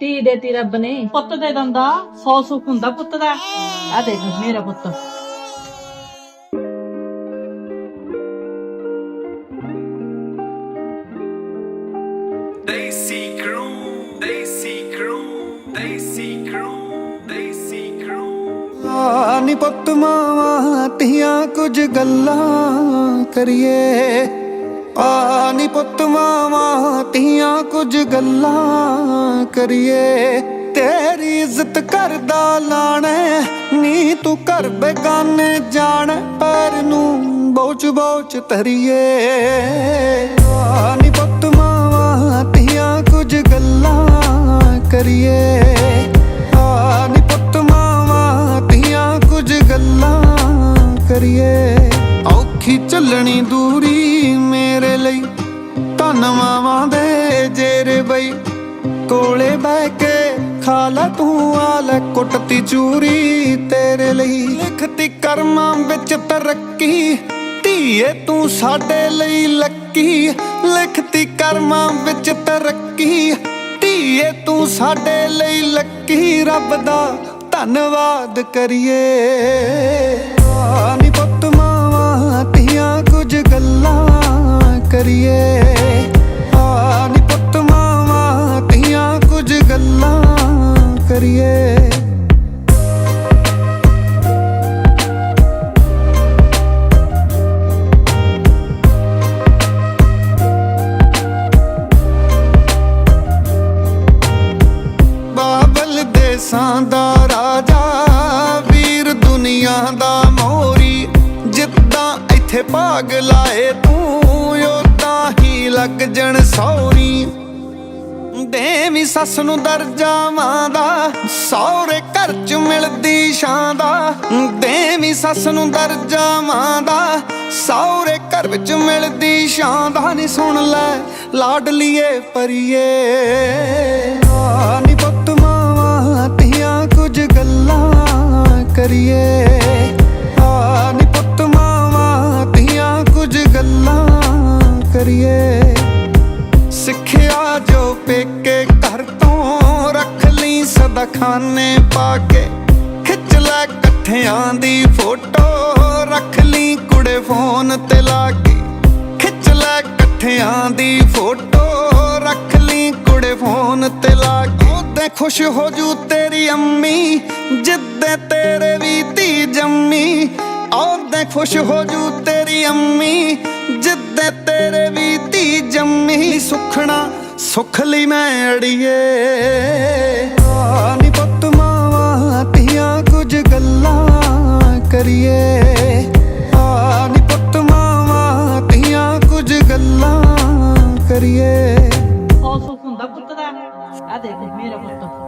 ਧੀ ਦੇਤੀ ਰੱਬ ਨੇ। ਪੁੱਤ ਦੇ ਦਿੰਦਾ ਸੌ ਸੁੱਖ ਹੁੰਦਾ ਪੁੱਤ ਦਾ। ਆ ਦੇਖ ਮੇਰਾ ਪੁੱਤ। Daisy Crew, Daisy Crew, Daisy Crew, Daisy Crew. ਆ ਨੀ ਪੁੱਤ ਮਾਵਾਂ ਧੀਆਂ ਕੁਝ ਗੱਲਾਂ ਕਰੀਏ। ਆ ਨੀ ਪੁੱਤ ਮਾਵਾਂ ਧੀਆਂ ਕੁਝ ਗੱਲਾਂ ਕਰੀਏ। ਤੇਰੀ ਇੱਜ਼ਤ ਕਰਦਾ ਲਾਣੇ, ਨੀ ਤੂੰ ਘਰ ਬੇਗਾਨੇ ਜਾਣ, ਪੈਰ ਨੂੰ ਬੋਚ ਬੋਚ ਧਰੀਏ। ਔਖੀ ਚੱਲਣੀ ਦੂਰੀ ਮੇਰੇ ਲਈ। ਧੰਨਵਾਵਾਂ ਦੇ ਜੇਰੇ ਬਈ। ਕੋਲੇ ਬਹਿ ਕੇ ਖਾ ਲੈ ਤੂੰ ਆ ਲੈ ਕੁੱਟਤੀ ਚੂਰੀ ਤੇਰੇ ਲਈ। ਲਿਖਤੀ ਕਰਮਾਂ ਵਿੱਚ ਤਰੱਕੀ, ਧੀਏ ਤੂੰ ਸਾਡੇ ਲਈ ਲੱਕੀ। ਲਿਖਤੀ ਕਰਮਾਂ ਵਿੱਚ ਤਰੱਕੀ, ਧੀਏ ਤੂੰ ਸਾਡੇ ਲਈ ਲੱਕੀ। ਰੱਬ ਦਾ ਧੰਨਵਾਦ ਕਰੀਏ। ਕੁਝ ਗੱਲਾਂ ਕਰੀਏ। ਆ ਨੀ ਪੁੱਤ ਮਾਵਾਂ ਧੀਆਂ ਕੁਝ ਗੱਲਾਂ ਕਰੀਏ। ਬਾਬਲ ਦੇਸਾਂ ਦਾ ਰਾਜਾ, ਵੀਰ ਦੁਨੀਆ ਦਾ ਮੋਰੀ ਜਿੱਦਾਂ ਭਾਗ ਲਾਏ ਤੂੰ ਉਦਾਂ ਹੀ ਲੱਗ ਜਣ ਸੌਰੀ। ਦੇਵੀ ਸੱਸ ਨੂੰ ਦਰਜਾ ਮਾਂ ਦਾ ਸੌਰੇ ਘਰ ਚ ਮਿਲਦੀ ਛਾਂ ਦਾ। ਦੇਵੀ ਸੱਸ ਨੂੰ ਦਰਜਾ ਮਾਂ ਦਾ ਸੌਰੇ ਘਰ ਵਿੱਚ ਮਿਲਦੀ ਛਾਂ ਦਾ। ਨਹੀਂ ਸੁਣ ਲੈ ਲਾਡਲੀਏ ਪਰੀਏ। ਜੋ ਘਰ ਤੋਂ ਰੱਖ ਲਈ ਸਦਾ ਖਾਨੇ ਪਾ ਕੇ। ਖਿੱਚ ਲੈ ਇਕੱਠਿਆਂ ਦੀ ਫੋਟੋ, ਰੱਖ ਲਈ ਕੁੜੇ ਫੋਨ ਤੇ ਲਾ ਕੇ। ਖਿੱਚ ਲੈ ਇਕੱਠਿਆਂ ਦੀ ਫੋਟੋ, ਰੱਖ ਲਈ ਕੁੜੇ ਫੋਨ ਤੇ ਲਾ ਕੇ। ਉਹਦੇ ਖੁਸ਼ ਹੋ ਜੂ ਤੇਰੀ ਅੰਮੀ, ਜਿੱਦੇ ਤੇਰੇ ਵੀ ਧੀ ਜੰਮੀ। ਉਹਦੇ ਖੁਸ਼ ਹੋ ਜੂ ਤੇਰੀ ਅੰਮੀ ਸੁੱਖ ਲਈ ਮੈਂ ਅੜੀਏ। ਨੀ ਪੁੱਤ ਮਾਵਾ ਧੀਆਂ ਕੁਝ ਗੱਲਾਂ ਕਰੀਏ। ਨੀ ਪੁੱਤ ਮਾਵਾ ਧੀਆਂ ਕੁਝ ਗੱਲਾਂ ਕਰੀਏ। ਔਸੋ ਹੁੰਦਾ ਪੁੱਤ ਦਾ। ਆ ਦੇਖ ਮੇਰਾ ਪੁੱਤ।